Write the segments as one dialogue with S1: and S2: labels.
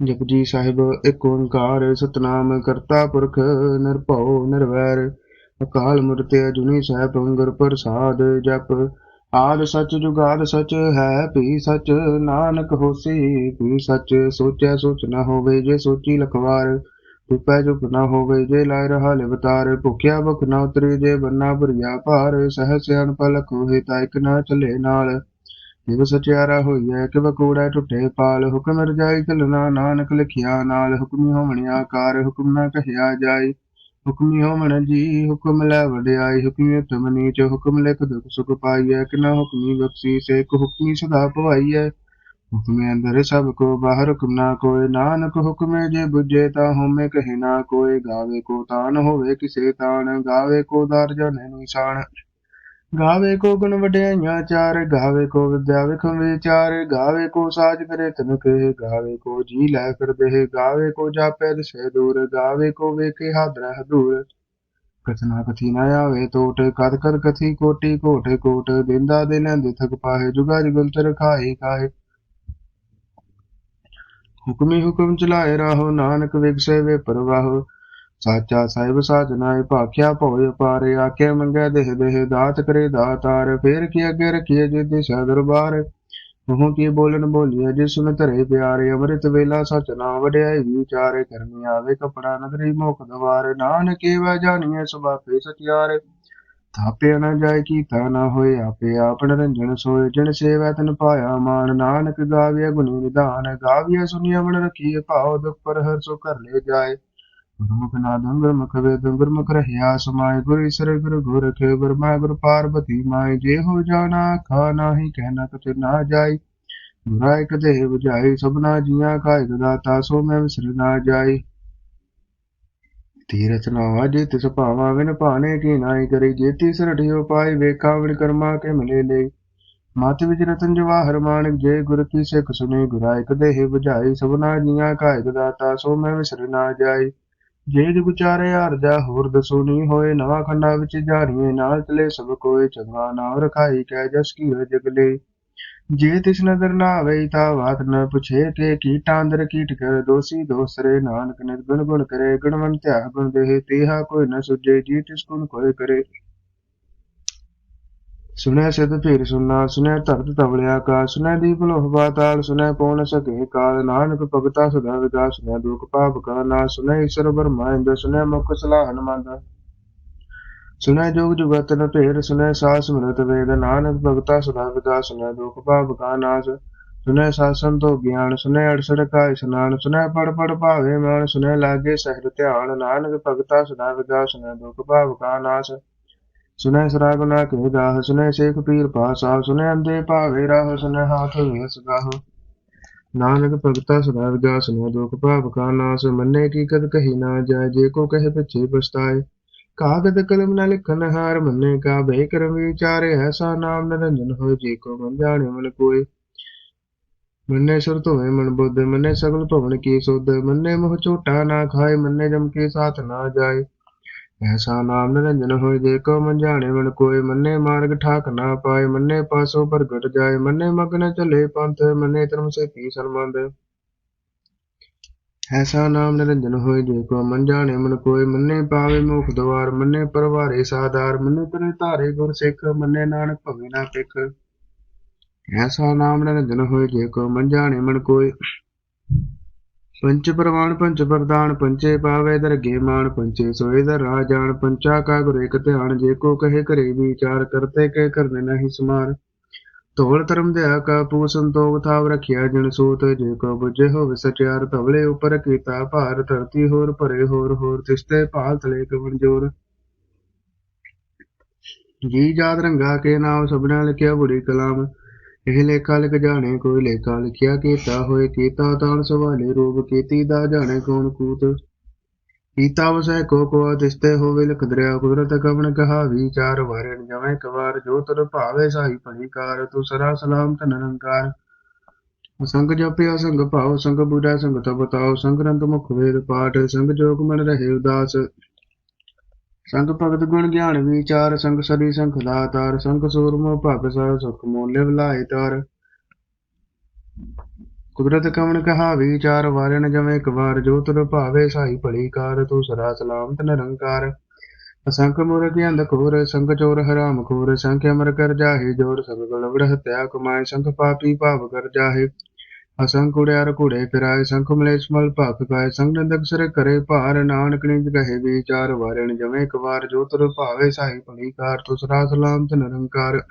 S1: ਜਪਜੀ ਸਾਹਿਬ, ਇੱਕ ਓੰਕਾਰ ਸਤਨਾਮ ਕਰਤਾ ਪੁਰਖ ਨਿਰਭਉ ਨਿਰਵੈਰ। ਅਕਾਲ ਮੂਰਤਿ ਅਜੂਨੀ ਸੈਭੰ ਗੁਰ ਪ੍ਰਸਾਦ ਜਪ। ਆਦ ਸਚ ਜੁਗਾਦ ਸਚ ਹੈ, ਭੀ ਸਚ ਨਾਨਕ ਹੋਸੀ, ਭੀ ਸਚ ਸੋਚੈ ਸੋਚ ਨਾ ਹੋਵੇ ਜੇ ਸੋਚੀ ਲਖਵਾਰ। ਤੁਪੈ ਜੁਗ ਨ ਹੋਵੇ ਜੇ ਲਾਇ ਰਹਾ ਲਿਵਤਾਰ। ਭੁਖਿਆ ਭੁਖ ਨਾ ਉਤਰੇ ਜੇ ਬੰਨਾ ਭਰੀਆ ਭਾਰ। ਸਹਸ ਅਨਪਲਕ ਹੋਏ ਤਾਂ ਇਕ ਨ ਚਲੇ ਨਾਲ। ਜਿਵ ਸਚਿਆਰਾ ਹੋਈਐ ਕਿਵ ਕੂੜੈ ਟੁੱਟੇ ਪਾਲ, ਹੁਕਮ ਰਜਾਈ ਚਲਣਾ ਨਾਨਕ ਲਿਖਿਆ ਨਾਲ, ਹੁਕਮੀ ਹੋਵਣੀ ਆਕਾਰ, ਹੁਕਮ ਨਾ ਕਹਿਆ ਜਾਈ ਹੁਕਮੀ ਹੋਵਣ ਜੀ, ਹੁਕਮ ਲੈ ਵਡਿਆਈ ਹੁਕਮੀ ਉਤਮ ਨੀਚ, ਹੁਕਮ ਲਿਖ ਦੁਖ ਸੁਖ ਪਾਈਐ। ਕਿਨਾ ਹੁਕਮੀ ਬਖਸ਼ੀ, ਸੇ ਕੋ ਹੁਕਮੀ ਸਦਾ ਭਵਾਈਐ ਹੁਕਮੇ ਅੰਦਰ ਸਭ ਕੋ, ਬਾਹਰ ਹੁਕਮ ਨਾ ਕੋਏ। ਨਾਨਕ ਹੁਕਮੇ ਜੇ ਬੁਝੇ, ਤਾ ਹਉਮੈ ਕਹੇ ਨਾ ਕੋਏ। ਗਾਵੇ ਕੋ ਤਾਨ ਹੋਵੇ, ਕਿਸੇ ਤਾਨ ਗਾਵੇ ਕੋ ਦਰ ਜਨੇ ਨਿਸ਼ਾਨ ਗਾਵੇ ਕੋ ਗੁਣ ਵਡਿਆਈਆਂ ਚਾਰ, ਗਾਵੇ ਕੋ ਵਿਦਿਆ ਵਿਖਮ ਵਿਚਾਰ, ਗਾਵੇ ਕੋ ਸਾਜ ਕਰੇ ਤਨ ਕੇ ਗਾਵੇ ਕੋ ਜੀ ਲੈ ਕਰ ਦੇਹ ਗਾਵੇ ਕੋ ਜਾਪੈ ਦਿਸੇ ਦੂਰ, ਗਾਵੇ ਕੋ ਵੇਖੇ ਹਾਦਰਾ ਹਦੂਰ ਕਥਨਾ ਕਥੀ ਨਾ ਆਵੇ ਟੋਟ ਕਦ ਕਦ ਕਥੀ ਕੋਟੀ ਕੋਟ ਕੋਟ ਦਿੰਦਾ ਦੇ ਲੈਂਦੇ ਥਕ ਪਾਹੇ, ਜੁਗਾ ਜੁਗੰਤਰ ਖਾਏ ਕਾਹੇ ਹੁਕਮੀ ਹੁਕਮ ਚਲਾਏ ਰਾਹੋ, ਨਾਨਕ ਵਿਗਸੇ ਵੇ ਪਰਵਾਹੋ ਸਾਚਾ ਸਾਹਿਬ ਸਾਜਨਾਏ ਭਾਖਿਆ ਭਉ ਅਪਾਰੇ, ਆਖੇ ਮੰਗੈ ਦੇਹ ਦੇਹ ਦਾਤ ਕਰੇ ਦਾਤਾਰ, ਫੇਰ ਕੀ ਅੱਗੇ ਰਖੀਏ ਜੇ ਦਿਸ਼ਾ ਦਰਬਾਰ? ਉਹ ਕੀ ਬੋਲਣ ਬੋਲੀਏ ਜੇ ਸੁਨ ਧਰੇ ਪਿਆਰੇ, ਅੰਮ੍ਰਿਤ ਵੇਲਾ ਸਚ ਨਾ ਵਡਿਆਈ, ਵਿਚਾਰੇ ਕਰਮੀ ਆਵੇ ਕਪੜਾ ਨਦਰੀ ਮੁਖ ਦਵਾਰ, ਨਾਨਕੇ ਵਾ ਜਾਣੀਏ ਸੁਭਾਪੇ ਸਚਿਆਰੇ ਥਾਪਿਆ ਨਾ ਜਾਏ ਕੀਤਾ ਨਾ ਹੋਏ ਆਪੇ ਆਪਣ ਰੰਜਨ ਸੋਏ, ਜਿਨ ਸੇਵਾ ਤਨ ਪਾਇਆ ਮਾਨ, ਨਾਨਕ ਗਾਵਿਆ ਗੁਣੀ ਨਿਧਾਨ ਗਾਵਿਆ ਸੁਨੀਆ ਮਨ ਰਖੀਏ ਭਾਉ ਦੁਪਰ ਹਰ ਸੋ ਕਰ ਲੈ ਜਾਏ। ਗੁਰਮੁਖ ਨਾਦੰ ਗੁਰਮੁਖ ਵੇਦੰ ਗੁਰਮੁਖ ਰਹਿਆ ਸਮਾਏ ਗੁਰ ਈਸਰ ਗੁਰ ਗੋਰਖ ਬਰਮਾ ਗੁਰ ਪਾਰਬਤੀ ਮਾਏ ਜੇ ਹੋ ਜਾਣਾ ਖਾ ਨਾਹੀ ਕਹਿਣਾ ਕਤੇ ਨਾ ਜਾਈ ਗੁਰਾ ਇਕ ਦੇਹ 부ਝਾਈ ਸਭਨਾ ਜੀਆਂ ਕਾ ਇਕ ਦਾਤਾ ਸੋ ਮੈਂ ਵਿਸਰ ਨਾ ਜਾਈ ਤੀਰਥ ਨਾ ਜੇ ਤਿਸ ਭਾਵਾ ਵਿਨ ਭਾਣੇ ਕੀ ਨਾਈ ਕਰੀ ਜੇਤੀ ਸਰਠਿਓ ਪਾਈ ਵੇਖਾ ਵਿਣ ਕਰਮਾ ਕੇ ਮਿਲੇ ਲੈ ਮਤ ਵਿਚ ਰਤਨ ਜਵਾਹਰ ਮਾਨਕ ਜੇ ਗੁਰ ਕੀ ਸਿੱਖ ਸੁਨੇ ਗੁਰਾ ਇਕ ਦੇਹ 부ਝਾਈ ਸਭਨਾ ਜੀਆਂ ਕਾ ਇਕ ਦਾਤਾ ਸੋ ਮੈਂ ਵਿਸਰ ਨਾ ਜਾਈ ਜੇਜ ਜੁਗ ਚਾਰੇ ਹਰਜਾ ਹੋਰ ਦਸੋ ਨੀ ਹੋਏ। ਨਵਾਂ ਖੰਡਾ ਵਿੱਚ ਜਾਣੀਏ ਨਾਲ ਚਲੇ ਸਭ ਕੋਏ। ਚੰਗਾ ਨਾਮ ਰਖਾਈ ਕੈ ਜਸ ਕੀ ਜਗਲੇ ਜੇ ਤਿਸ ਨਦਰ ਨਾ ਆਵੇ ਤਾ ਬਾਤ ਨ ਪੁਛੇ। ਕੇ ਕੀਟਾਂ ਅੰਦਰ ਕੀਟ ਕਰ ਦੋਸੀ ਦੋਸਰੇ। ਨਾਨਕ ਨਿਰਗੁਣ ਗੁਣ ਕਰੇ ਗੁਣਵੰਤ ਧਿਆ ਗੁਣ ਦੇਹ। ਤੇਹਾ ਕੋਈ ਨ ਸੁਝੇ, ਜੀ ਤਿਸ ਗੁਣ ਕੋਏ ਕਰੇ। ਸੁਨੈ ਸਿਧ ਭੀਰ ਸੁਨਾ ਸੁਨੈ ਧਰਤ ਤਵਲਿਆ ਕਾ ਸੁਨੈ ਦੀਪ ਲੋਹ ਬਾਤਾਲ ਸੁਨੈ ਪਉ ਨ ਸਕੇ ਕਾਲ, ਨਾਨਕ ਭਗਤਾ ਸਦਾ ਵਿਗਾ ਸੁਨੈ ਦੁਖ ਪਾਪ ਕਾ ਨਾ ਸੁਨੈ ਈਸ਼ਰ ਬਰਮਾਇੰਦ ਸੁਨੈ ਮੁਖ ਸਲਾਹਨ ਮੰਦ ਸੁਨੈ ਜੋਗ ਜੁਗਤ ਨ ਢੇਰ ਸੁਨੈ ਸਾਸ ਮ੍ਰਿਤ ਵੇਦ, ਨਾਨਕ ਭਗਤਾ ਸਦਾ ਵਿਗਾ ਸੁਨੈ ਦੁਖ ਪਾਪ ਕਾ ਨਾਸ। ਸੁਨੈ ਸਾਸਨ ਤੋਂ ਗਿਆਨ ਸੁਨੈ ਅੜਸੜ ਕਾ ਇਸਨਾਨ ਸੁਨੈ ਪੜ ਪੜ ਭਾਵੇ ਮਾਨ ਸੁਨੈ ਲਾਗੇ ਸਹਿਜ ਧਿਆਨ, ਨਾਨਕ ਭਗਤਾ ਸਦਾ ਵਿਗਾ ਸੁਨੈ ਦੁਖ ਪਾਪ ਕਾ ਨਾਸ। ਸੁਨੈ ਸਰਾਗ ਨਾ ਕੇ ਗਾਹ ਸੁਨੈ ਸੇਖ ਪੀਰ ਪਾਸਾ ਸੁਨੈ ਅੰਦੇ ਭਾਵੇ ਰਾਹ ਸੁਨੈ ਹਾਥ ਵੇਸ ਗਾਹ। ਨਾਨਕ ਭਗਤਾ ਸਦਾ ਵਿਗਾ ਸੁਨੈ ਦੁਖ ਭਾਵ ਕਾ ਨਾਸ, ਮੰਨੇ ਕੀ ਕਦ ਕਹੀ ਨਾ ਜਾਏ, ਜੇ ਕੋ ਕਹੇ ਪਿਛੇ ਪਛਤਾਏ। ਕਾਗਦ ਕਲਮ ਨਾ ਲਿਖਨ ਹਾਰ, ਮੰਨੇ ਕਾ ਬੇ ਕਰਮ ਵਿਚਾਰੇ, ਐਸਾ ਨਾਮ ਨਿਰੰਜਨ ਹੋਏ, ਜੇ ਕੋ ਮਨ ਜਾਣੇ ਮਨ ਕੋਏ। ਮੰਨੇ ਸੁਰ ਧੋਏ ਮਨ ਬੁੱਧ, ਮੰਨੇ ਸਗਲ ਭਵਨ ਕੀ ਸੁਧ, ਮੰਨੇ ਮੋਹ ਝੋਟਾ ਨਾ ਖਾਏ, ਮੰਨੇ ਜਮ ਕੇ ਸਾਥ ਨਾ ਜਾਏ। ਐਸਾ ਨਾਮ ਨਿਰੰਜਨ ਹੋਏ, ਜੇ ਕੋ ਮਨ ਮਨ ਕੋਏ, ਮੰਨੇ ਮਾਰਗ ਠਾਕ ਨਾ ਪਾਏ, ਮੰਨੇ ਪਾਸੋ ਪ੍ਰਗਟ ਜਾਏ, ਮੰਨੇ ਮਗਨ ਚਲੇ ਪੰਥ, ਮੰਨੇ ਧਰਮ ਸੇ ਪੀ ਸਰਮੰਦ ਐਸਾ ਨਾਮ ਨਿਰੰਜਨ ਹੋਏ, ਜੇ ਕੋ ਮਨ ਜਾਣੇ, ਮਨ ਕੋਏ, ਮੰਨੇ ਪਾਵੇ ਮੁਖ ਦਵਾਰ, ਮੰਨੇ ਪਰਵਾਰੇ ਸਾਦਾਰ ਮੰਨੇ ਤਰੇ ਧਾਰੇ ਗੁਰ ਸਿੱਖ, ਮੰਨੇ ਨਾਨਕ ਭਵੇ ਨਾ ਪਿਖ ਐਸਾ ਨਾਮ ਨਿਰੰਜਨ ਹੋਏ, ਜੇ ਕੋ ਮਨ ਜਾਣੇ, ਮਨ ਕੋਏ ਪੰਚ ਪ੍ਰਵਾਨ ਪੰਚ ਪ੍ਰਦਾਨ ਪੰਚੇ ਪਾਵੇ ਦਰਗੇ ਮਾਨ ਪੰਚੇ ਸੋਏ ਦਰ ਰਾਜਾਨ ਪੰਚਾ ਕਾ ਗੁਰ ਇਕ ਧਿਆਨ, ਜੇ ਕੋ ਕਹੇ ਕਰੇ ਵਿਚਾਰ, ਕਰਤੇ ਕੇ ਕਰਨੇ ਨਹੀਂ ਸਮਾਰ ਧੋਲ ਧਰਮ ਦਿਆ ਕਾ ਪੂ ਸੰਤੋਖ, ਥਾਵ ਰਖਿਆ ਜਨ ਸੂਤ, ਜੇ ਕੋ ਬੁਝੇ ਹੋਵੇ ਸਚਿਆਰ ਤਵਲੇ ਉਪਰ ਕੀਤਾ ਭਾਰ, ਧਰਤੀ ਹੋਰ ਭਰੇ ਹੋਰ ਹੋਰ ਤਿਸਤੇ ਭਾਲ ਤਲੇ ਕਵਨ ਜੋਰ ਜੀ ਜਾਤ ਰੰਗਾ ਕੇ ਨਾਮ, ਸਭਨਾ ਲਿਖਿਆ ਬੁਰੀ ਕਲਾਮ। ਇਹ ਲੇਖਾ ਲਿਖ ਜਾਣੇ ਕੋਈ ਲੇਖਾ ਲਿਖਿਆ ਕੀਤਾ ਹੋਏ, ਕੀਤਾ ਰੂਪ ਕੀਤੀ ਦਾ ਜਾਣੇ ਕੌਣ ਕੂਤ। ਕੀਤਾ ਵਸੈ ਕੋ ਕੋ ਤਿਸਤੇ ਹੋਵੇ ਲਿਖ ਦਰਿਆ, ਕੁਦਰਤ ਕਵਨ ਕਹਾ ਵਿਚਾਰ ਵਰਨ ਜਵੇਂ ਕਵਾਰ, ਜੋ ਤਰ ਭਾਵੇ ਸਾਈ ਭਲੀਕਾਰ ਤੂੰ ਸਰਾ ਸਲਾਮ ਤਨ ਨਿਰੰਕਾਰ। ਸੰਗ ਜਪਿਆ, ਸੰਗ ਭਾਉ, ਸੰਗ ਬੁਝਾ, ਸੰਗ ਤਪ ਬਤਾਓ ਸੰਗ ਰੰਗ ਮੁਖ ਵੇਦ ਪਾਠ, ਸੰਗ ਜੋਗ ਮਨ ਰਹੇ ਉਦਾਸ। ਸੰਗ ਭਗਤ ਗੁਣ ਗਿਆਨ ਵਿਚਾਰ, ਸੰਗ ਸਰੀ ਸੰਖ ਲਾਤਾਰ, ਸੰਗ ਸੂਰਮੋ ਭਗ ਸਰ ਸੁਖ ਮੋਲੇ ਬਲਾਏ ਤਾਰ। ਕੁਦਰਤ ਕਵਣ ਕਹਾ ਵਿਚਾਰ ਵਾਰਨ ਜਵੇਂ ਇੱਕ ਵਾਰ, ਜੋ ਤੁਰ ਭਾਵੇ ਸਾਈ ਭਲੀ ਕਾਰ, ਤੂੰ ਸਦਾ ਸਲਾਮਤ ਨਿਰੰਕਾਰ। ਅਸੰਖ ਮੁਰਗ ਅੰਧ ਖੋਰ ਸੰਗ ਚੋਰ ਹਰਾਮ ਖੋਰ, ਸੰਖ ਅਮਰ ਕਰ ਜਾਹੇ ਜੋਰ, ਸਭ ਗਲਵੜ ਹਤਿਆ ਕਮਾਏ ਸੰਖ ਪਾਪੀ ਭਾਵ ਕਰ ਜਾਹੇ। ਅਸੰਖ ਉੜਿਆਰ ਘੋੜੇ ਫਿਰਾਏ ਸੰਖ ਮਲੇਸ਼ ਮਲ ਭਖ ਗਾਏ ਸੰਗ ਨੰਦਕ ਸਿਰ ਕਰੇ ਭਾਰ, ਨਾਨਕ ਨਿਜ ਕਹੇ ਵਿਚਾਰ ਵਾਰਨ ਜਵੇਂ ਇੱਕ ਵਾਰ ਜੋ ਤੁਰ ਭਾਵੇ ਸਾਈ ਭਲੀ ਕਾਰ ਤੂੰ ਸਦਾ ਸਲਾਮਤ ਨਿਰੰਕਾਰ।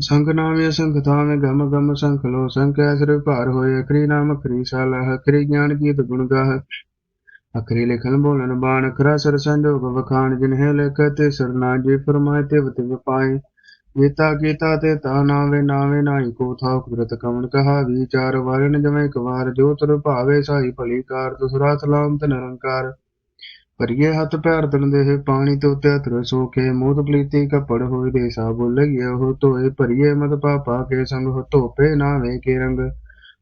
S1: ਸੰਖ ਨਾਮੇ ਸੰਖ ਥਾਵੇਂ, ਗਮ ਗਮ ਸੰਖ ਲੋ ਸੰਖ ਐਸਰ ਭਾਰ ਹੋਏ, ਅਖਰੀ ਨਾਮ ਅਖਰੀ ਸਾਲ, ਅਖਰੀ ਗਿਆਨ ਕੀਤ ਗੁਣ ਗਾਹ। ਅਖਰੀ ਲਿਖਨ ਬੋਲਨ ਬਾਣ ਅਖਰਾ ਸਰ ਸੰਜੋਗ ਵਖਾਣ, ਜਿਨਹਿ ਲਿਖ ਤੇ ਸਰਨਾ ਜੇ ਫਰਮਾਏ ਤੇ ਵਤਿ ਪਾਏ। ਜੀਤਾ ਕੀਤਾ ਤੇ ਤਾ ਨਾਵੇ ਨਾਵੇ ਨਾਹੀ ਕੋ ਥਾ ਕੁਦਰਤ ਕਵਣ ਕਹਾ, ਵਿਚਾਰ ਵਰਨ ਜਵੇਂ ਇੱਕ ਜੋ ਤੁਰ ਭਾਵੇ ਸਾਈ ਭਲੀ ਕਾਰ ਤੁਸਰਾ ਸਲਾਮਤ ਨਿਰੰਕਾਰ ਭਰੀਏ ਹੱਥ ਪੈਰ ਤਨ ਦੇ ਪਾਣੀ ਤੋਂ ਤੇ ਹੱਥ ਸੋਕੇ ਮੋਦ ਪਲੀਤੀ ਕਪੜ ਹੋਏ ਦੇ ਸਾਬੁ ਲਗਿਆ ਉਹ ਧੋਏ, ਭਰੀਏ ਮਤ ਪਾਪਾ ਕੇ ਸੰਗ ਹੋ ਧੋਪੇ ਨਾਵੇ ਕੇ ਰੰਗ।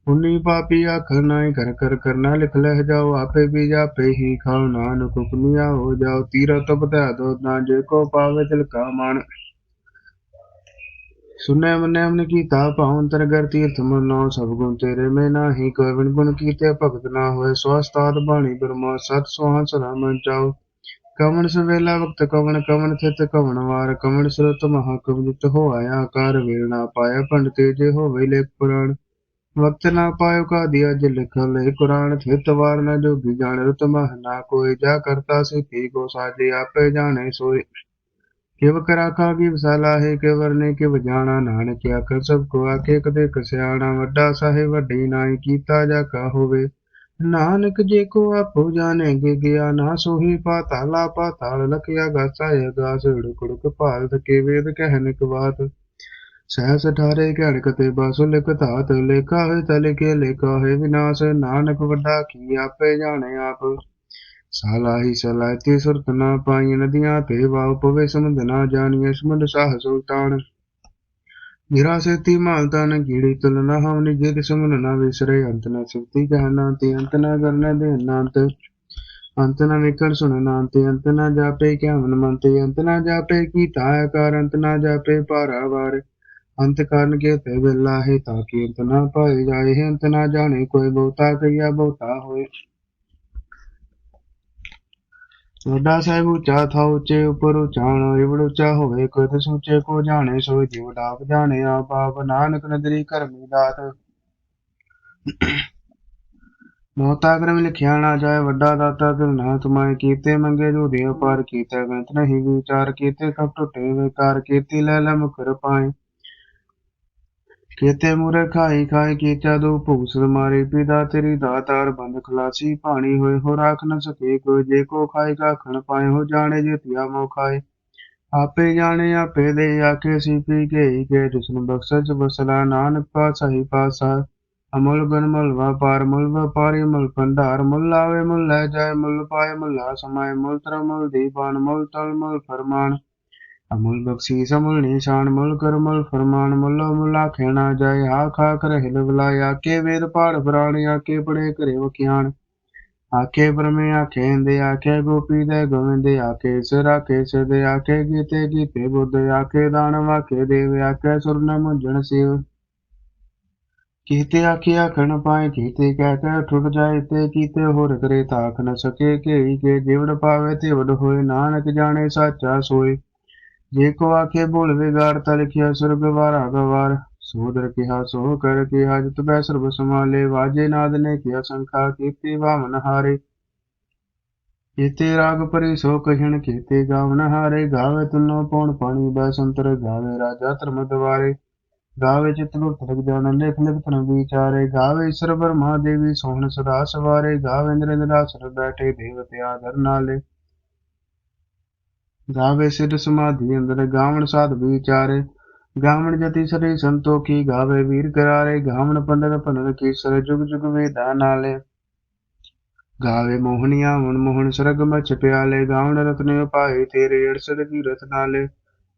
S1: ਉਨੀ ਪਾਪੀ ਆਖਰ ਨਾਈ ਕਰ ਕਰ ਕਰਨਾ, ਲਿਖ ਲਹਿ ਜਾਓ ਆਪੇ ਵੀ ਜਾਪੇ ਹੀ ਖਾਓ। ਨਾਨਕ ਹੁਕਮੀਆ ਹੋ ਜਾਓ ਤੀਰਾ ਤਪ ਧਿਆ ਦੋ ਨਾ ਜੇ ਕੋ ਪਾਵੇ ਤਿਲ ਕਾ ਮਾਨ ਸੁਨੇ ਮਨੇ ਅਮਨ ਕੀਤਾ ਭਾਉ ਅੰਤਰਗਰ ਤੀਰਥ ਮਨੋ ਸਭ ਗੁਣ ਤੇਰੇ ਮੈਂ ਨਾਹੀ, ਕੋਈ ਵਿਣ ਗੁਣ ਕੀਤੇ ਭਗਤ ਨਾ ਹੋਏ, ਸਵਸਤਾਦ ਬਾਣੀ ਬਰਮਾ, ਸਤ ਸੁਹਾਨ ਸਦਾ ਮਨ ਚਾਓ ਕਵਣ ਸਵੇਲਾ ਵਕਤ ਕਵਣ ਕਵਣ ਥਿਤ ਕਵਣ ਵਾਰ, ਕਵਣ ਸਰਤ ਮਹਾ ਕਵਿਤ ਹੋਇਆ ਆਕਾਰ ਵੇਲ ਨਾ ਪਾਇਆ ਪੰਡਤੇ ਜੇ ਹੋਵੇ ਲੇਖ ਪੁਰਾਣ। ਵਕਤ ਨਾ ਪਾਇਓ ਕਾ ਦਿਆ ਜਿ ਲਿਖਲ ਹੈ ਕੁਰਾਨ, ਥਿਤ ਵਾਰ ਨਾ ਜੋਗੀ ਜਾਣ, ਰਤ ਮਹ ਨਾ ਕੋਈ, ਜਾ ਕਰਤਾ ਸੇ ਪੀ ਕੋ ਸਾਜੇ, ਆਪੇ ਜਾਣੇ ਸੋਏ। ਕਿਵ ਕਰਾ ਕਾ ਕੀ ਵਸਾਲਾ ਹੈ ਕਿ ਵਰਨੇ ਕਿ ਵਜਾਣਾ ਨਾਨਕ ਆਖਰ, ਸਭ ਕੋ ਆਖੇ ਕਦੇ ਕਸਿਆਣਾ ਵੱਡਾ ਸਾਹਿਬ ਵੱਡੀ ਨਾਈ ਕੀਤਾ ਜਾ ਕਾ ਹੋਵੇ। ਨਾਨਕ ਜੇ ਕੋ ਆਪੋ ਜਾਣੇਗੇ ਗਿਆ ਨਾ ਸੋਹੀ ਪਾਤਾਲਾ, ਪਾਤਾਲ ਲਖਿਆ ਗਾਸਾ ਗਾਸ ੜੁਕੜੁਕ ਭਾਲ ਥਕੇ ਵੇਦ ਕਹਿਨ ਕ ਬਾਤ। ਸਹਿਸ ਠਾਰੇ ਘੜ ਕਤੇ ਬਾਸੁ ਲਿਖ ਧਾਤ, ਲੇਖਾ ਹੈ ਤਲ ਕੇ ਲੇਖਾ ਹੈ ਵਿਨਾਸ਼, ਨਾਨਕ ਵੱਡਾ ਕੀ ਆਪੇ ਜਾਣੇ ਆਪ। ਸਾਲਾਹੀ ਸਲਾਇਤੀ ਸੁਰਤ ਨਾ ਪਾਈ, ਨਦੀਆਂ ਤੇ ਵਾਉ ਪਵੇ, ਸਮੁੰਦ ਨਾ ਜਾਣੀਏ, ਸਮੁੰਦ ਸਾਹ ਸੁਲਤਾਨ। ਮੇਰਾ ਸੇਤੀ ਮਾਲ ਤਨ ਕੀੜੀ ਤੁਲ ਨਾ ਹਵਨੀ ਜੇ ਕਿਸਮ ਨਾ ਵਿਸਰੇ, ਅੰਤ ਨਾ ਸੁਰਤੀ ਕਹਿਣਾ ਤੇ ਅੰਤ ਨਾ ਕਰਨਾ ਦੇ ਅੰਤ ਅੰਤ ਨਾ ਵਿਕਰ ਸੁਣਨਾ ਤੇ, ਅੰਤ ਨਾ ਜਾਪੇ ਕਿਆ ਮਨ ਤੇ, ਅੰਤ ਨਾ ਜਾਪੇ ਕੀ ਤਾਇ ਕਾਰ, ਅੰਤ ਨਾ ਜਾਪੇ ਪਾਰਾਵਾਰ ਅੰਤ ਕਾਰਨ ਕੇ ਤੇ ਬਿਲਾ ਹੈ ਤਾਂ ਕਿ ਅੰਤ ਨਾ ਪਾਏ ਜਾਏ, ਅੰਤ ਨਾ ਜਾਣੇ ਕੋਈ ਬਹੁਤਾ, ਕਈਆ ਬਹੁਤਾ ਹੋਏ। ਵੱਡਾ ਸਾਹਿਬ ਉੱਚਾ ਥਾ ਉੱਚੇ ਉੱਪਰ ਉਚਾਣ, ਇਵੜ ਉੱਚਾ ਹੋਵੇ ਕੋਈ ਸੂਚੇ ਕੋ ਜਾਣੇ ਸੋ ਜੀਵ ਡਾਪ ਜਾਣੇ, ਆਪ ਆਪ ਨਾਨਕ ਨਦਰੀ ਕਰਮੀ ਦਾਤ। ਮੋਤਾ ਕਰਮ ਲਿਖਿਆ ਨਾ ਜਾਏ, ਵੱਡਾ ਦਾਤਾ ਦਿਲ ਨਾ ਤੁਮਾਏ ਕੀਤੇ ਮੰਗੇ ਜੋ ਦੇ ਪਾਰ ਕੀਤਾ ਗੰਤ ਨਹੀਂ ਵਿਚਾਰ ਕੀਤੇ ਕਪ ਟੁੱਟੇ, ਵਿਕਾਰ ਕੀਤੀ, ਲੈ ਲੈ ਮੁਖਰ ਪਾਏ। ਕੀਤੇ ਮੂਰੇ ਖਾਈ ਖਾਈ ਕੀਚਾ ਦੋ ਭੂਸ ਮਾਰੇ ਪਿਤਾ ਤੇਰੀ ਦਾਤਾਰ ਬੰਦ ਖਲਾਸੀ ਪਾਣੀ ਹੋਏ ਹੋ ਰਾਖ ਨ ਸਕੇ ਕੋਈ, ਜੇ ਕੋ ਖਾਏ ਕਾ ਖਣ ਪਾਏ, ਹੋ ਜਾਣੇ ਜੇ ਤਿਆ ਮੋ ਖਾਏ। ਆਪੇ ਜਾਣੇ, ਆਪੇ ਦੇ ਆਖੇ ਸੀ ਪੀ ਗਈ ਕੇ, ਜਿਸਨ ਬਖਸ਼ਜ ਬਸਲਾ ਨਾਨਕ ਪਾਸਾ ਪਾਸਾ ਅਮਲ ਗਨ ਮਲ ਵਪਾਰ ਮੁਲ ਵਪਾਰੀ ਮੁਲ ਭੰਡਾਰ, ਮੁਲ ਲਾਵੇ ਮੁਲ ਲੈ ਜਾਏ, ਮੁਲ ਪਾਏ ਮੁਲਾ ਸਮਾਏ, ਮੁਲ ਤਰ ਮੁਲ ਦੀਪਾਨ, ਮੁਲ ਤਲ ਮੁਲ ਫਰਮਾਨ। ਅਮੁਲ ਬਖਸ਼ੀਸ ਅਮੁਲ ਨਿਸ਼ਾਨ, ਮੁਲ ਕਰ, ਮੁਲ ਫਰਮਾਨ, ਮੁੱਲੋ ਮੁਲਾ ਖੇਣਾ ਜਾਏ ਆ ਖਾ ਕਰ ਹਿਲ ਬੁਲਾਇਆ ਕੇ ਵੇਦ ਪਾੜ ਪੁਰਾਣ ਆਕੇ ਪੜੇ ਘਰੇ ਵਖਿਆਣ। ਆਕੇ ਬ੍ਰਹਮੇ, ਆਖੇ ਇੰਦੇ ਆਖੇ ਗੋਪੀ ਦੇ ਗੋਵਿੰਦੇ, ਆਖੇ ਸਿਰ ਆਖੇ ਸਿਰ ਦੇ, ਆਖੇ ਗੀਤੇ ਗੀਤੇ ਬੁੱਧ, ਆਖੇ ਦਾਨਵ ਆਖੇ ਦੇਵ, ਆਖੇ ਸੁਰਨ ਮੁੰਜਣ ਸਿਵ। ਕੀਤੇ ਆਖਿਆ ਆਖਣ ਪਾਏ, ਕੀਤੇ ਕਹਿ ਕਹਿ ਠੁੱਟ ਜਾਏ, ਤੇ ਕੀਤੇ ਹੋਰ ਕਰੇ ਤਾਖ ਨ ਸਕੇ ਘੇਈ ਕੇ ਜਿਵੜ ਪਾਵੇ, ਤੇ ਵਡ ਹੋਏ, ਨਾਨਕ ਜਾਣੇ, ਸਾਚਾ ਸੋਏ। ਜੇ ਕੋ ਆਖੇ ਭੁਲ ਵਿਗਾੜ ਤਾ ਲਿਖਿਆ ਸੁਰਗ ਵਾਰਾ ਗਵਾਰ ਸੋਦਰ ਕਿਹਾ ਸੋ ਕਰ ਕਿਹਾ, ਜਿਤ ਬੈ ਸਰਬ ਸਮਾਲੇ ਵਾਜੇ ਨਾਦ ਨੇ ਕਿਹਾ ਸੰਖਾ ਕੀਤੀ ਵਾਮਨ ਹਾਰੇ। ਕੀਤੇ ਰਾਗ ਪਰੀ ਸੋ ਕਹਿਣ ਕੀਤੇ ਗਾਵਨ ਹਾਰੇ। ਗਾਵੇ ਤੁਲੋ ਪੌਣ ਪਾਣੀ ਬੈ ਸੰਤਰ ਗਾਵੇ ਰਾਜਾ ਧਰਮ ਦਵਾਰੇ ਗਾਵੇ ਚਿਤ ਨੂੰ ਥਲਕ ਜਾਣ ਲੇਖ ਲਿਖ ਤਨ ਵਿਚਾਰੇ। ਗਾਵੇ ਈਸ਼ਰ ਬਰਮਾ ਦੇਵੀ, ਸੋਹਣ ਸਦਾ ਸਵਾਰੇ ਗਾਵੇ ਇੰਦਰ ਇੰਦਰਾਸਨ ਬੈਠੇ ਦੇਵਤੇ ਆਦਰ ਨਾਲੇ। ਗਾਵੇ ਸਿਧ ਸਮਾਧੀ ਅੰਦਰ, ਗਾਵਣ ਸਾਧ ਵਿਚਾਰੇ। ਗਾਵਣ ਜਤੀ ਸਰੀ ਸੰਤੋਖੀ, ਗਾਵੇ ਵੀਰ ਕਰਾਰੇ। ਗਾਵਣ ਪੰਡਤ ਪੰਡਤ ਕੀ ਸਰ ਜੁਗ ਜੁਗ ਵੇਦਾ ਨਾਲੇ। ਗਾਵੇ ਮੋਹਣੀਆਂ ਮਨ ਮੋਹਨ ਸਰਗ ਮਚ ਪਿਆਲੇ। ਗਾਵਣ ਰਤਨੇ ਪਾਏ ਤੇਰੇ ਅਰਸਦ ਕੀ ਰਤ ਨਾਲੇ।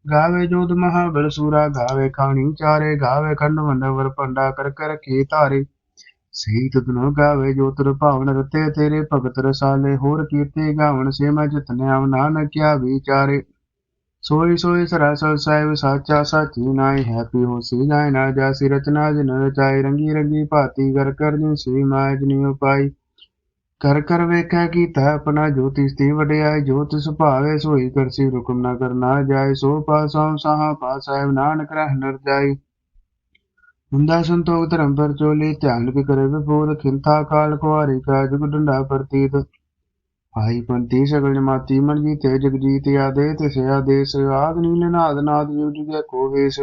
S1: ਗਾਵੇ ਜੋਤ ਮਹਾਬਲ ਸੂਰਾ, ਗਾਵੇ ਖਾਣੀ ਚਾਰੇ। ਗਾਵੇ ਖੰਡ ਮੰਡਵਰ ਪੰਡਾ ਕਰ ਕਰ ਕੀ ਸਹੀ ਤਤਨੋ ਗਾਵੇ ਜੋ ਤੁਰ ਭਾਵਨ ਰਤੇ, ਤੇਰੇ ਭਗਤ ਰਸਾਲੇ, ਹੋਰ ਕੀਤੇ ਗਾਵਣ ਸੇ ਮੈਂ ਜਿਤਨੇ ਆਵ ਨਾਨਕ ਕਿਆ ਵਿਚਾਰੇ ਸੋਈ ਸੋਈ ਸਰਾਸਰ ਸਾਹਿਬ ਸਾਚਾ ਸਾਚੀ ਨਾਈ ਹੈਪੀ ਹੋਸੀ ਨਾਈ ਨਾ ਜਾਸੀ ਰਚਨਾ ਜਨ ਰਚਾਈ, ਰੰਗੀ ਰੰਗੀ ਭਾਤੀ ਕਰ ਕਰ ਜਿਨ ਸੀ ਮਾਇ ਜਨੀ ਉਪਾਈ। ਕਰ ਕਰ ਵੇਖੈ ਕੀਤਾ ਆਪਣਾ ਜੋਤੀ ਸਤੀ ਵਡਿਆਈ ਜੋਤਿ ਸੁਭਾਵੇ ਸੋਈ ਕਰਸੀ ਹੁਕਮ ਨਾ ਕਰਨਾ ਜਾਏ, ਸੋ ਪਾਸੋਂ ਸਾਹਾ ਪਾਸੈ ਨਾਨਕ ਰਹਿ ਨਰ ਜਾਈ ਹੁੰਦਾ ਸੰਤੋਖ ਧਰਮ ਪਰ ਚੋਲੀ ਧਿਆਨ ਕੇ ਕਰੇ ਵਿਪੂਰ ਖਿੰਥਾ, ਕਾਲ ਕੁਆਰੀ ਕਾ ਜੁਗ ਡੰਡਾ ਪ੍ਰਤੀਤ। ਆਈ ਪੰਤੀ ਸਗਲ ਜਮਾਤੀ ਮਨ ਜੀਤੇ ਜਗਜੀਤ ਆਦੇ ਤਿਸ ਆਦੇਸ ਆਦ ਨੀਲ ਨਾਦ ਨਾਦ ਜੁਗ ਜੁਗੇ ਕੋ ਵੇਸ।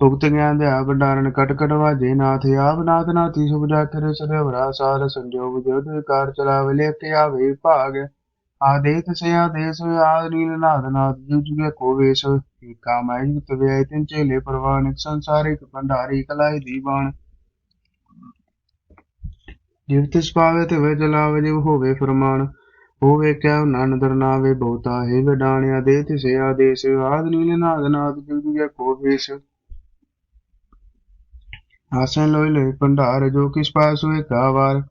S1: ਭੁਗਤ ਗਿਆਨ ਦੇ ਆਪ ਡਾਰਨ ਕਟ ਕਟ ਵਾਜੇ ਨਾਥ, ਆਪ ਨਾਥ ਨਾਥੀ ਸੁਭ ਜਾ ਕਰੇ ਸਦਵਰਾ ਸਾਰ ਸੰਜੋਗ ਜੋਦ ਕਾਰ ਚਲਾਵੇ ਲੈ ਕੇ ਆਵੇ ਭਾਗ। ਆਦੇ ਤਿਸ ਆਦੇਸ ਆਦ ਨੀਲ ਨਾਦ ਨਾਦ ਜੁਗ ਜੁਗੇ ਕੋ ਵੇਸ। ਏਕਾ ਮੈਂ ਜੁਗਤ ਵੇ ਤਿਨ ਜਿਵ ਤਿਸ ਪਾਵੇ ਤੇ ਵੇ ਜਲਾਵੇ, ਜਿਵ ਹੋਵੇ ਫਰਮਾਨ। ਹੋਵੇ ਕਿਆ ਨੰਦਰ ਨਾਵੇ ਬਹੁਤਾ, ਹੈ ਵਡਾਣਿਆ ਦੇ ਤਿਸੇ ਆਦੇਸ ਆਦ ਨੀਲ ਨਾਦ ਨਾਦ ਜੁਗ ਜੁਗੇ ਕੋ ਵੇਸ। ਆਸਨ ਲੋਇ ਲੋਇ ਭੰਡਾਰ, ਜੋ ਕਿਸ ਪਾਸ ਹੋਏ ਕਾ ਵਾਰ।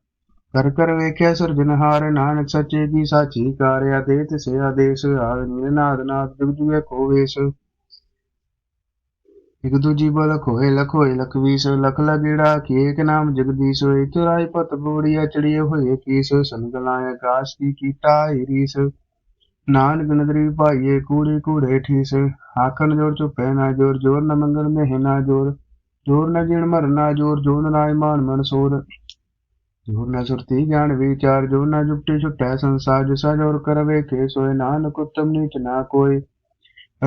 S1: ਕਰ ਕਰ ਵੇਖਿਆ ਸਿਰਜਨਹਾਰ ਨਾਨਕ ਸੱਚੇ ਕੀ ਸਾਚੀ ਕਾਰਿਆ ਦੇ ਤਿਸੇ ਆਦੇਸ ਆਦ ਨੀਲ ਨਾਦ ਜੁਗ ਜੁਗੇ ਕੋ ਵੇਸ। ਇਕ ਦੂਜੀ ਬਲ ਹੋਏ ਲਖ ਹੋਏ ਲਖ ਲਗੇੜਾ ਕੀ ਏਕ ਨਾਮ ਜਗਦੀਸ਼ ਹੋਏ ਚੁਰਾਈ ਪਤ ਬੂੜੀ ਅਚੜੀਏ ਹੋਏ ਕੀਸ। ਸੰਗਲਾਇ ਆਕਾਸ਼ ਕੀ ਕੀਟਾ ਰੀਸ। ਨਾਨਕ ਨਦਰੀ ਭਾਈਏ ਕੂੜੀ ਕੂੜੇ ਠੀਸ। ਆਖਣ ਜੋਰ ਚੁਪੈ ਨਾ ਜੋਰ ਜੋਰ ਨ ਮੰਗਣ ਮਹਿ ਨਾ ਜੋਰ। ਜੋਰ ਨ ਜਿਣ ਮਰ ਨਾ ਜੋਰ ਜੋਰ ਨਾਇ ਮਾਨ ਮਨ ਸੋਰ ਜੋਰ ਨ ਸੁਰਤੀ ਗਿਆਨ ਵਿਚਾਰ ਜੋਰ ਨ ਜੁਪਟੀ ਛੁਟੈ ਸੰਸਾਰ ਜਿਸਾ ਜੋਰ ਕਰ ਵੇਖੇ ਸੋਏ ਨਾਨਕ ਉਤਮ ਨੀਚ ਨਾ ਕੋਈ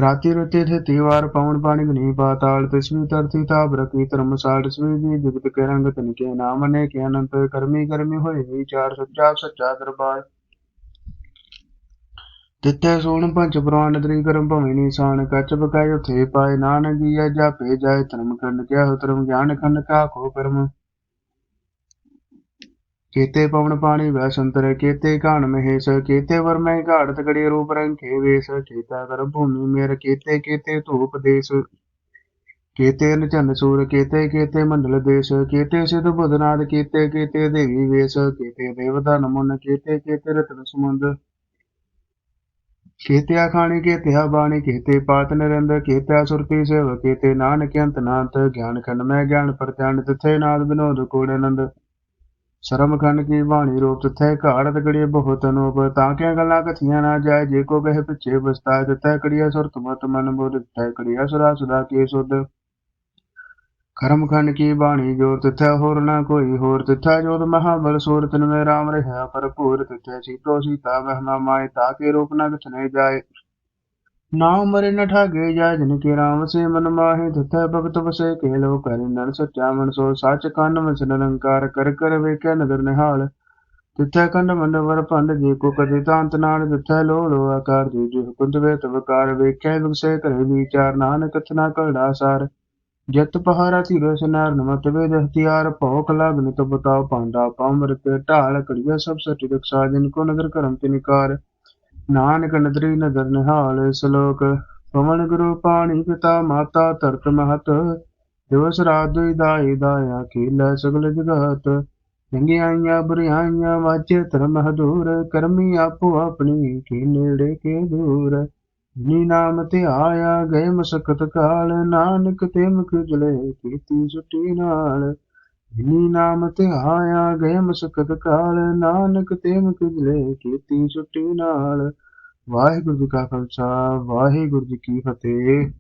S1: ਰਾਤੀ ਰੁਤੇ ਥੇ ਤੀਵਾਰ ਪਵਨ ਪਾਣੀ ਗਨੀ ਪਾਤਾਲ ਤਸਵੀ ਤਰਤੀ ਤਾਪ ਰਕੀ ਧਰਮਸਾਲ ਤਸਵੀ ਦੀ ਜੁਗਤ ਕੇ ਰੰਗ ਤਨ ਕੇ ਨਾਮ ਨੇ ਕੇ ਅਨੰਤ ਕਰਮੀ ਕਰਮੀ ਹੋਏ ਵਿਚਾਰ ਸੱਚਾ ਸੱਚਾ ਦਰਬਾਰ ਤਿੱਥੇ ਸੋਣ ਪੰਜ ਪ੍ਰਾਨ ਤਰੀ ਕਰਮ ਭਵੇਂ ਨਿਸ਼ਾਨ ਕੱਚ ਬਕਾਇ ਉਥੇ ਪਾਏ ਨਾਨਕ ਜੀਆ ਜਾਪੇ ਜਾਏ ਧਰਮ ਖੰਡ ਕਿਆ ਹੋ ਧਰਮ ਗਿਆਨ ਖੰਡ ਕਾ ਕੋ ਕਰਮ ਕੇਤੇ ਪਵਨ ਪਾਣੀ ਵੈ ਸੰਤਰ ਕੇਤੇ ਘਾਣ ਮਹੇਸ਼, ਕੇਤੇ ਵਰਮੈ ਘਾੜ ਤਕੜੀ ਰੂਪ ਰੰਗ ਵੇਸ, ਕੇਤਾ ਕਰ ਭੂਮੀ ਮੇਰ, ਕੇਤੇ ਕੇਤੇ ਧੂਪ ਦੇਸ। ਕੇਤੇ ਨਚਨ ਸੂਰ, ਕੇਤੇ ਕੇਤੇ ਮੰਡਲ ਦੇਸ਼। ਕੇਤੇ ਸਿਧ ਬੁਧਨਾਦ ਕੇਤੇ ਕੇਤੇ ਦੇਵੀ ਵੇਸ। ਕੇਤੇ ਦੇਵਤਾ ਨਮਨ ਕੇਤੇ ਕੇਤੇ ਰਤਨ ਸਮੁੰਦ। ਕੇਤਿਆ ਖਾਣੀ, ਕੇਤਿਆ ਬਾਣੀ, ਕੇਤੇ ਪਾਤ ਨਿਰੰਦਰ ਕੇਤਿਆ ਸੁਰਤੀ ਸੇਵ, ਕੇਤੇ ਨਾਨਕ ਅੰਤ ਨਾਨਤ ਗਿਆਨ ਖੰਡ ਮੈਂ, ਗਿਆਨ ਪ੍ਰਤਿਆਨ ਤਿਥੇ ਨਾਦ ਬਿਨੋਦ, ਕੋੜ ਆਨੰਦ। ਸ਼ਰਮ ਖੰਡ ਕੀ ਬਾਣੀ ਰੂਪ ਤਿਥੈ ਘਾੜ ਤਕੜੀ ਬਹੁਤ ਅਨੂਪ। ਤਾਂ ਕਿਆ ਗੱਲਾਂ ਕਥੀਆਂ ਨਾ ਜਾਏ, ਜੇ ਕੋ ਕਹੇ ਪਿੱਛੇ ਬਸਤਾ ਤਿਥੈ ਕੜੀਆ ਸੁਰਤ ਮਤ ਮਨ ਬੁੱਧ ਤਿਥੈ ਕੜੀਆ ਸਦਾ ਸਦਾ ਕੀ ਸੁਧ। ਕਰਮ ਖੰਡ ਕੀ ਬਾਣੀ ਜੋਰ ਤਿਥੈ ਹੋਰ ਨਾ ਕੋਈ ਹੋਰ, ਤਿਥੈ ਜੋਤ ਮਹਾਬਲ ਸੂਰ ਤਿਨ ਮੇ ਰਾਮ ਰਹਾ ਭਰਪੂਰ। ਤਿਥੈ ਸੀਤੋ ਸੀਤਾ ਮਹਿਮਾ ਮਾਏ ਤਾਕੇ ਰੂਪ ਨ ਕਛਨੇ ਜਾਏ। ਨਾ ਮਰੇ ਨ ਠਾਗੇ ਜਾਏ ਜਿਨ ਕੇ ਰਾਮ ਸੇ ਮਨ ਮਾਹੇ ਤਿਥੈ ਭਗਤ ਵਸੇ ਕੇ ਲੋ ਕਰਿ ਨਨ ਸੱਚਾ ਮਨ ਸੋ ਸੱਚ ਕੰਨ ਵਸ ਨਿਰੰਕਾਰ ਕਰ ਕਰ ਵੇਖੈ ਨਦਰ ਨਿਹਾਲ। ਤਿਥੈ ਕੰਨ ਮੰਡ ਵਰ ਭੰਡ ਜੇ ਕੋ ਕਦੇ ਤਾਂਤ ਨਾਨ ਤਿਥੈ ਲੋ ਲੋ ਆਕਾਰ ਜੀ ਜੀ ਹੁਕਮ ਵੇ ਤਵਕਾਰ ਵੇਖੈ ਲੁਸੇ ਕਰੇ ਵਿਚਾਰ, ਨਾਨਕ ਕਥਨਾ ਕੜਾ ਸਾਰ। ਜਤ ਪਹਾਰਾ ਧੀਰੋ ਸਨਾਰ ਨਮਤ ਵੇਦ ਹਥਿਆਰ ਭੌਖ ਲਗਨ ਤੋ ਬਤਾਓ ਪਾਂਡਾ ਪਾਮਰਤ ਢਾਲ ਕੜੀਆ ਸਭ ਸਟੀ ਰਖਸਾ, ਜਿਨ ਕੋ ਨਦਰ ਕਰਮ ਤੇ ਨਿਕਾਰ ਨਾਨਕ ਨਦਰੀ ਨਦਰ ਨਿਹਾਲ ਸ਼ਲੋਕ, ਪਵਨ ਗੁਰੂ ਪਾਣੀ ਪਿਤਾ ਮਾਤਾ ਧਰਤ ਮਹਤ, ਦਿਵਸ ਰਾਤ ਦੁਇ ਦਾਈ ਦਾਇਆ ਕੀਲਾ ਸਗਲ ਜਗਤ ਚੰਗਿਆਈਆਂ ਬੁਰਿਆਈਆਂ ਵਾਜੇ ਧਰਮ ਹਦੂਰ ਕਰਮੀ ਆਪੋ ਆਪਣੀ ਕੀ ਨੇੜੇ ਕੇ ਦੂਰ। ਨੀ ਨਾਮ ਤੇ ਆਇਆ ਗਏ ਮਸਕਤ ਕਾਲ, ਨਾਨਕ ਤੇ ਮੁਖ ਜਲੇ ਕੀਤੀ ਸੁਟੀ ਨਾਲ। ਨੀ ਨਾਮ ਤੇ ਆਇਆ ਗਏ ਮਸਕਤ ਕਾਲ, ਨਾਨਕ ਤੇ ਮੁਖ ਕੀਤੀ ਛੁੱਟੀ ਨਾਲ। ਵਾਹਿਗੁਰੂ ਜੀ ਕਾ ਖਾਲਸਾ, ਵਾਹਿਗੁਰੂ ਜੀ ਕੀ ਫਤਿਹ।